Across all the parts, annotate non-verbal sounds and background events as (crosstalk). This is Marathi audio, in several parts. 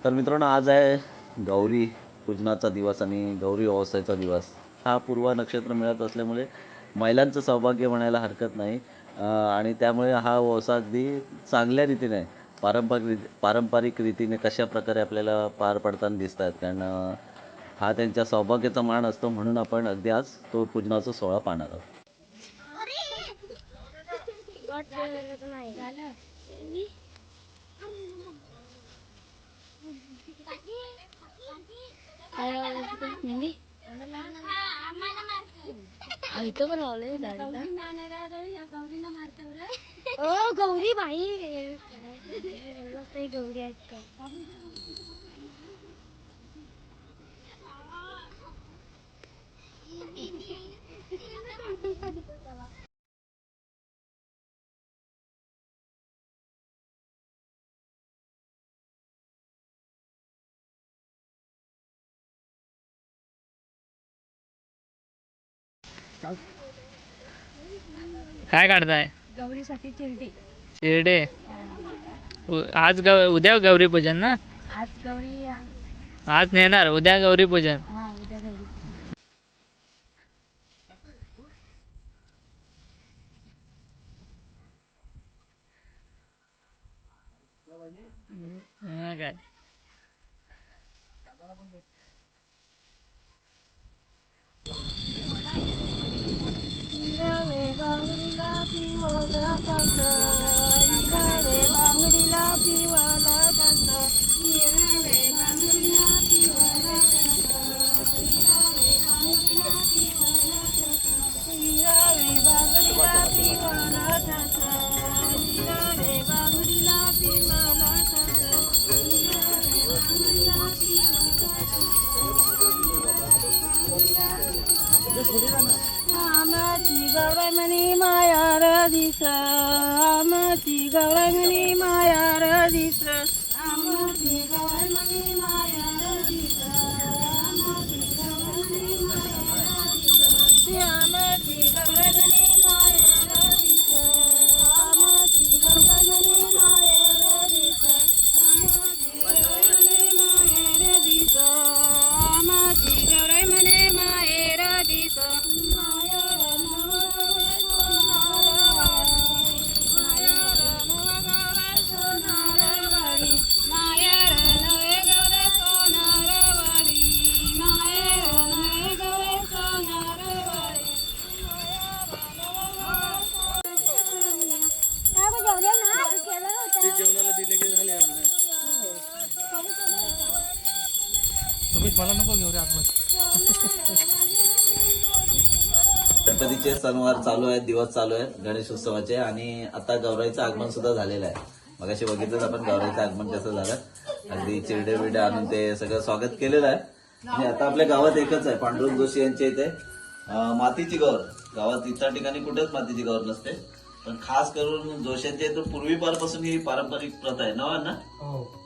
तर मित्रांनो आज आहे गौरी पूजनाचा दिवस आणि गौरी व्यवसायाचा दिवस. हा पूर्व नक्षत्र मिळत असल्यामुळे महिलांचं सौभाग्य म्हणायला हरकत नाही. आणि त्यामुळे हा व्यवसाय अगदी चांगल्या रीतीने पारंपरिक रीत पारंपरिक रीतीने कशा प्रकारे आपल्याला पार पडताना दिसत आहेत कारण हा त्यांच्या सौभाग्याचा मान असतो म्हणून आपण अगदी आज तो पूजनाचा सोहळा पाहणार आहोत. इथं पण लावलंय ओ गौरी बाई ते गौरी आहेत का काय काढताय? गौरीसाठी चिरडी. शिर्डे उ- आज गौ उद्या गौरी पूजन ना? आज गौरी आज नेणार उद्या गौरी पूजन. काय? motherfucker. મની માયા રજિસ્ટ્રસ આ મૂર્તિ ગવર્મની मला नको घेऊ रे आपण गणपतीचे सणवार चालू आहेत दिवस चालू आहेत गणेश उत्सवाचे आणि आता गौराईचं आगमन सुद्धा झालेलं आहे. मगाशी बघितलं आपण गौराईचं आगमन कसं झालं. अगदी चिरडे बिरडे आणून ते सगळं स्वागत केलेलं आहे. आणि आता आपल्या गावात एकच आहे पांडुरंग जोशी यांच्या इथे. मातीची गौर. गावात इतर ठिकाणी कुठेच मातीची गौर नसते. पण खास करून जोशांच्या इथं पूर्वीपारपासून ही पारंपरिक प्रथा आहे ना ना?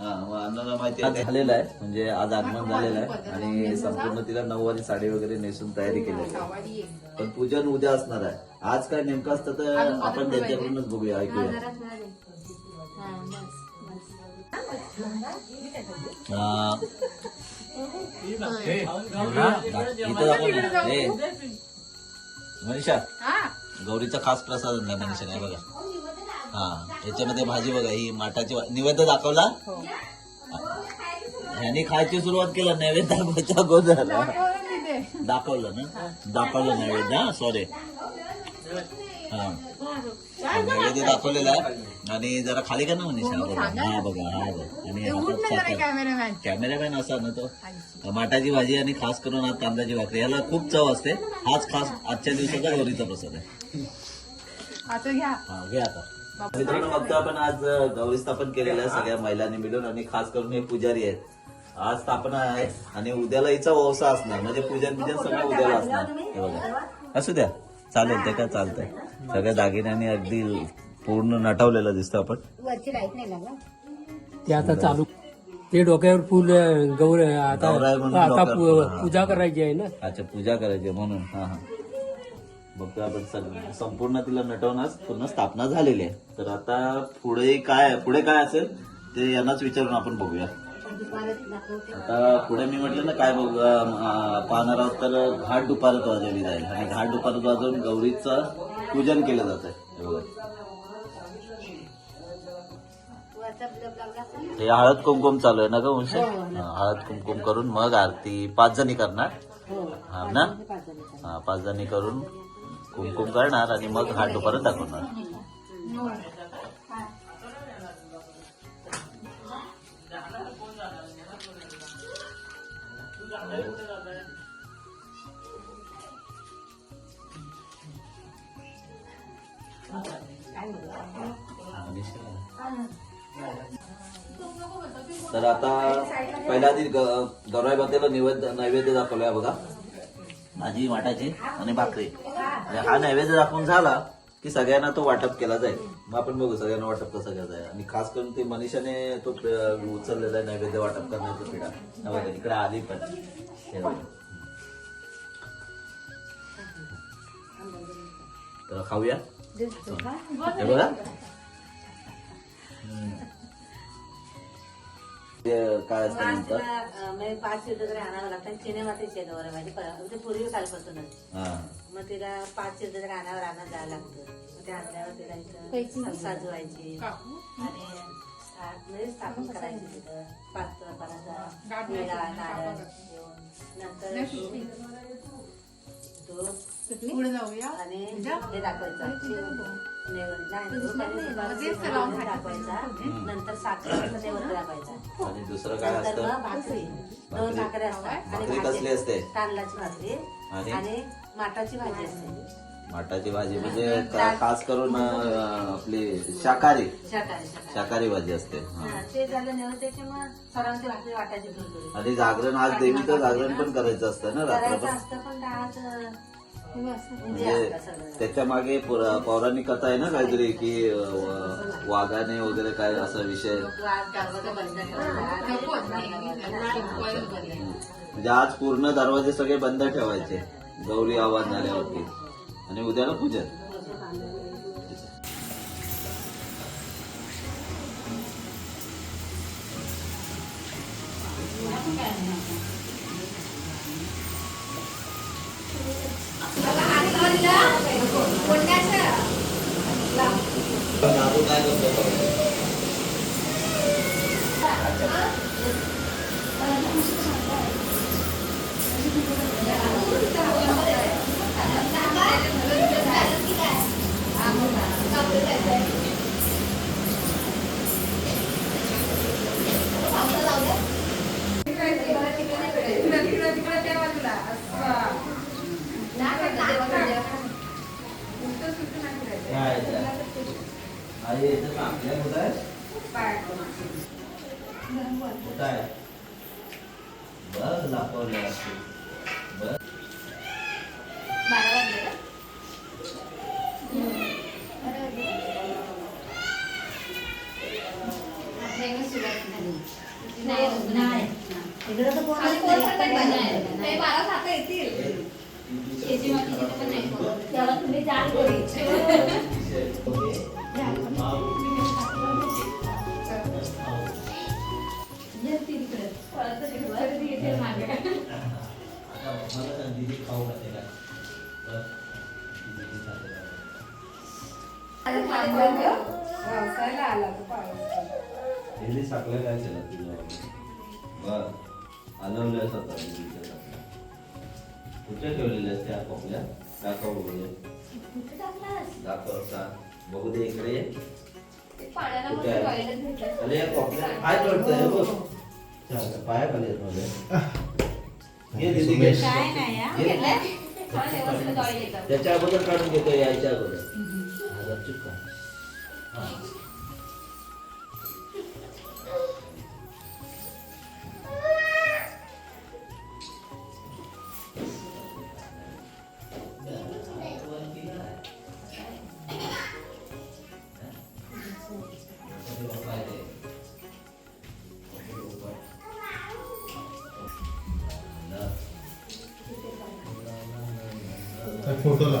हा. मग अण्णाला माहिती आहे झालेलं आहे. म्हणजे आज आगमन झालेलं आहे. आणि संपूर्ण तिला नऊवारी साडी वगैरे नेसून तयारी केलेली आहे. पण पूजन उद्या असणार आहे. आज काय नेमकं असतं तर आपण त्यांच्याकडूनच बघूया ऐकूया. इथं. ए, मनीषा. गौरीचा खास प्रसाद आणला मनीषाने हे बघा. हा याच्यामध्ये भाजी बघा ही माठाची नैवेद्य दाखवला? ह्यानी खायची सुरुवात केलं नैवेद्य दाखवायच्या अगोदर. दाखवलं ना? दाखवलं नैवेद्य हा सॉरी हा. नैवेद्य दाखवलेला आहे. आणि जरा खाली का ना मनीषा हा बघा हा बघा हा आणि. कॅमेरामॅन असा ना तो. माठाची भाजी आणि खास करून आज कांद्याची भाकरी. याला खूप चव असते. हाच खास आजच्या दिवसाचा गौरीचा प्रसाद आहे. हा घे आता. मित्रांनो बघतो आपण आज गौरी स्थापन केलेलं आहे सगळ्या महिलांनी मिळून आणि खास करून हे पुजारी आहेत. आज स्थापना आहे आणि उद्याला हिचा व्यवसाय असणार. म्हणजे पूजन पूजन सगळं उद्याला असणार. असू द्या. चालेल ते काय चालतंय. सगळ्या दागिन्यांनी अगदी पूर्ण नटवलेलं दिसतं आपण. ते आता चालू. ते डोक्यावर फुल अं, गौर आता गौराई म्हणून आता डोक्यावर पू- फुल. पूजा करायची आहे ना? अच्छा पूजा करायची म्हणून. हा हा. बघतो आपण सग- संपूर्ण तिला नटवण्यास पूर्ण स्थापना झालेली आहे. तर आता पुढे काय पुढे काय असेल ते यांनाच विचारून आपण बघूया. आता पुढे मी म्हटलं ना काय बघ पाहणार आहोत तर घाट दुपारत वाजवली जाईल. आणि घाट दुपारत वाजवून गौरीचं पूजन केलं जातं हे बघा. हे हळद कुंकुम चालू आहे ना ग वंश हळद कुंकुम करून मग आरती पाच जणी करणार. हा ना? हा पाच जणी करून कुंकुम करणार आणि मग घाट दुपारत दाखवणार. तर आता पहिल्या आधी गौराई बातेला नैवेद्य नैवेद्य दाखवलाय बघा. भाजी वाटायची आणि भाकरी. हा नैवेद्य दाखवून झाला की सगळ्यांना तो वाटप केला जाईल. मग आपण बघू सगळ्यांना वाटप कसं करता जाईल. आणि खास करून ते मनीषाने तो उचललेला आहे नैवेद्य वाटप करण्याचा पिढा इकडे आली पण. तर खाऊया? बघा. काय असतं नंतर? म्हणजे पाच तरी आणावं लागतात. चिने माती शेगावर आहे माझी प- ते पूर्वी कालपासूनच. हा. मग तिला पाच तरी आणावर आणत जायला लागतं. मग ते आणल्यावर तिला इथं साजवायची आणि म्हणजे स्थापन करायची तिथं. पाच नारळ घेऊन. नंतर हे आणि नैवेद्य दाखवायचा. नंतर आणि दुसरं काय असतं? मग भाकरी. दोन भाकरी. भाकरी असतात. आणि भाकरी भाजी. कसली असते? तांदळाची भाकरी. आणि? माटाची भाजी असते. माटाची भाजी म्हणजे का- खास करून आपली शाकाहारी. शाकाहारी भाजी असते. आणि जागरण आज देवीचं जागरण पण करायचं असतं ना असतं पण म्हणजे म्हणजे त्याच्यामागे पुरा- पौराणिक कथा आहे ना काहीतरी की वाघाने वगैरे काय असा विषय. म्हणजे आज पूर्ण दरवाजे सगळे बंद ठेवायचे गौरी आवाज झाल्यावरती. आणि उद्याला पूजन नाही तसलं करू Right. बाबू काय करतो काय अरे याचं कापल्या कुठं आहे कुठं आहे बघ दाखवलं असते बघ इकडं तर कोणाला तेव्हा तुम्ही जाल आता मला सांग दीदी खाऊ का बघ, दीदी खाते का? दीदी साखल्या काय केलं तुझ्या बर हलवलं स्वतः दीदीच्या साखल्या कुठे ठेवलेल्या त्या कोपल्या दाखव बघूया दाखव का बघू दे इकडे ये. कुठे आहे? अरे या कोपऱ्यात काय बघ पाया खाली माझ्या. (laughs) काय नाही हा. ये. व्यवस्थित toilet येतं. त्याच्या अगोदर काढून घेतो यायच्या अगोदर हा, गपचूप. हा.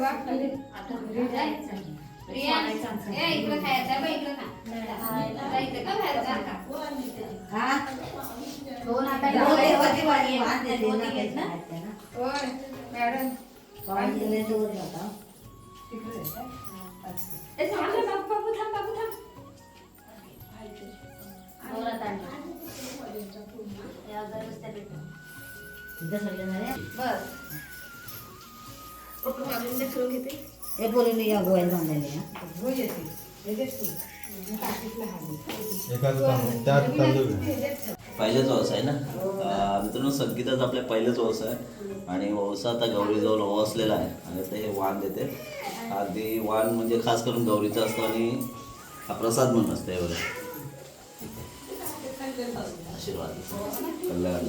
नाही आता. अंगावर प्रिया, ए, बघ, खा. का दोन आहे. ना, होय, मॅडम. पाणी दिले तिकडे ए, थांब बाबू, थांब, बाबू, थांब. जोरात या बस. फिरून घेते. हे पोरीने या गोव्याला हा. येते. पहिलेच वळसा आहे. ना. मित्रांनो संगीताचा आपल्या पहिलेच वळसा आहे. आणि वळसा आता गौरीजवळ ओवसलेला आहे. आणि ते हे वाण देते. अगदी वाण म्हणजे खास करून गौरीचं असतं आणि हा प्रसाद म्हणून असतं यावर आशीर्वाद. कल्याण.